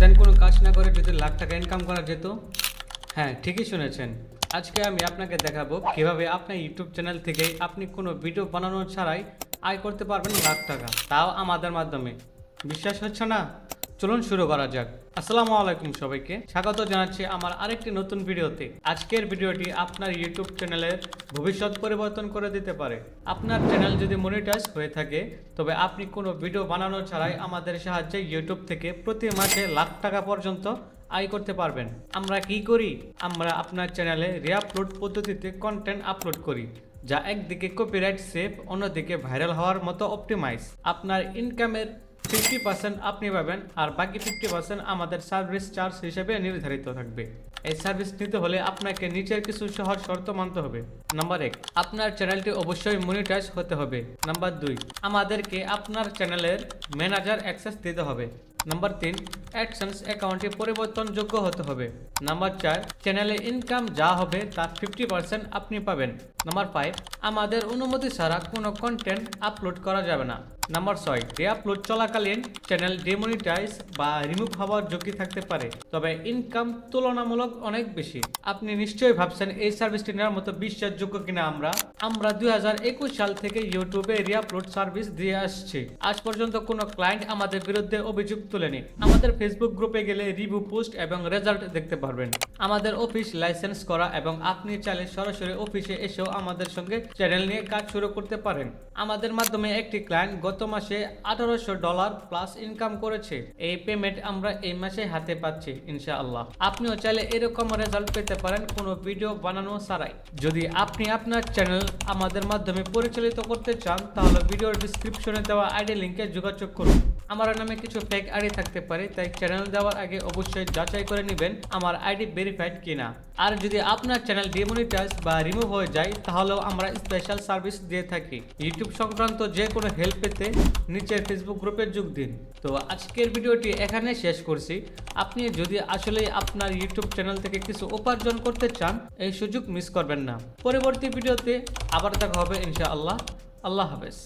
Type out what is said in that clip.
ভাবছেন কোনো কাজ না করে যদি লাখ টাকা ইনকাম করা যেত? হ্যাঁ ঠিকই শুনেছেন। আজকে আমি আপনাকে দেখাবো কীভাবে আপনার ইউটিউব চ্যানেল থেকে আপনি কোনো ভিডিও বানানো ছাড়াই আয় করতে পারবেন লাখ টাকা। তাও আমাদের মাধ্যমে। বিশ্বাস হচ্ছে না? চলুন শুরু করা যাক। আসসালামু আলাইকুম সবাইকে। স্বাগত জানাচ্ছি আমার আরেকটি নতুন ভিডিওতে। আজকের ভিডিওটি আপনার ইউটিউব চ্যানেলের ভবিষ্যৎ পরিবর্তন করে দিতে পারে। আপনার চ্যানেল যদি মনিটাইজ হয়ে থাকে, তবে আপনি কোনো ভিডিও বানানো ছাড়াই আমাদের সাহায্যে ইউটিউব থেকে প্রতি মাসে লাখ টাকা পর্যন্ত আয় করতে পারবেন। আমরা কি করি? আমরা আপনার চ্যানেলে রিআপলোড পদ্ধতিতে কন্টেন্ট আপলোড করি, যা একদিকে কপিরাইট সেফ অন্যদিকে ভাইরাল হওয়ার মতো অপটিমাইজ আপনার ইনকামের ফিফটি পার্সেন্ট আপনি পাবেন আর বাকি ফিফটি পার্সেন্ট আমাদের সার্ভিস চার্জ হিসেবে নির্ধারিত থাকবে। এই সার্ভিস নিতে হলে আপনাকে নিচের কিছু সহজ শর্ত মানতে হবে। নাম্বার এক, আপনার চ্যানেলটি অবশ্যই মনিটাইজ হতে হবে। নাম্বার দুই, আমাদেরকে আপনার চ্যানেলের ম্যানেজার অ্যাক্সেস দিতে হবে। নাম্বার তিন অ্যাডসেন্স অ্যাকাউন্টটি পরিবর্তনযোগ্য হতে হবে। নাম্বার চার চ্যানেলে ইনকাম যা হবে তার ফিফটি পার্সেন্ট আপনি পাবেন। নাম্বার ফাইভ আমাদের অনুমতি ছাড়া কোনো কন্টেন্ট আপলোড করা যাবে না। নাম্বার ছয় ডে আপলোড চলাকালীন চ্যানেল ডিমনিটাইজ বা রিমুভ হওয়ার ঝুঁকি থাকতে পারে, তবে ইনকাম তুলনামূলক অনেক বেশি। আপনি নিশ্চয়ই ভাবছেন এই সার্ভিসটি নেওয়ার মতো বিশ্বাসযোগ্য কিনা আমরা? আমরা দুই হাজার একুশ সাল থেকে ইউটিউবে রিআপলোড সার্ভিস দিয়ে আসছি। আজ পর্যন্ত কোনো ক্লায়েন্ট আমাদের বিরুদ্ধে অভিযোগ তুলেনি। আমাদের ফেসবুক গ্রুপে গেলে রিভিউ পোস্ট এবং রেজাল্ট দেখতে পারবেন। আমাদের অফিস লাইসেন্স করা এবং আপনি চাইলে সরাসরি অফিসে এসেও আমাদের সঙ্গে চ্যানেল নিয়ে কাজ শুরু করতে পারেন। আমাদের মাধ্যমে একটি ক্লায়েন্ট গত মাসে আঠারোশো ডলার প্লাস ইনকাম করেছে। এই পেমেন্ট আমরা এই মাসে হাতে পাচ্ছি, ইনশাআল্লাহ। আপনিও চাইলে এরকম রেজাল্ট পেতে পারেন কোনো ভিডিও বানানো ছাড়াই। যদি আপনি আপনার চ্যানেল আমাদের মাধ্যমে পরিচালিত করতে চান, তাহলে ভিডিওর ডিসক্রিপশনে দেওয়া আইডি লিঙ্কে যোগাযোগ করুন। আমার নামে কিছু ফেক আইডি থাকতে পারে, তাই চ্যানেল দেওয়ার আগে অবশ্যই যাচাই করে নেবেন। আমার আইডি ভেরিফাইড কিনা। আর যদি আপনার চ্যানেল ডিমনিটাইজ বা রিমুভ হয়ে যায়, তাহলেও আমরা স্পেশাল সার্ভিস দিয়ে থাকি। ইউটিউব সংক্রান্ত যে কোনো হেল্প পেতে নিচের ফেসবুক গ্রুপে যোগ দিন। তো আজকের ভিডিওটি এখানে শেষ করছি। আপনি যদি আসলে আপনার ইউটিউব চ্যানেল থেকে কিছু উপার্জন করতে চান, এই সুযোগ মিস করবেন না। পরবর্তী ভিডিওতে আবার দেখা হবে ইনশাআল্লাহ। আল্লাহ হাফেজ।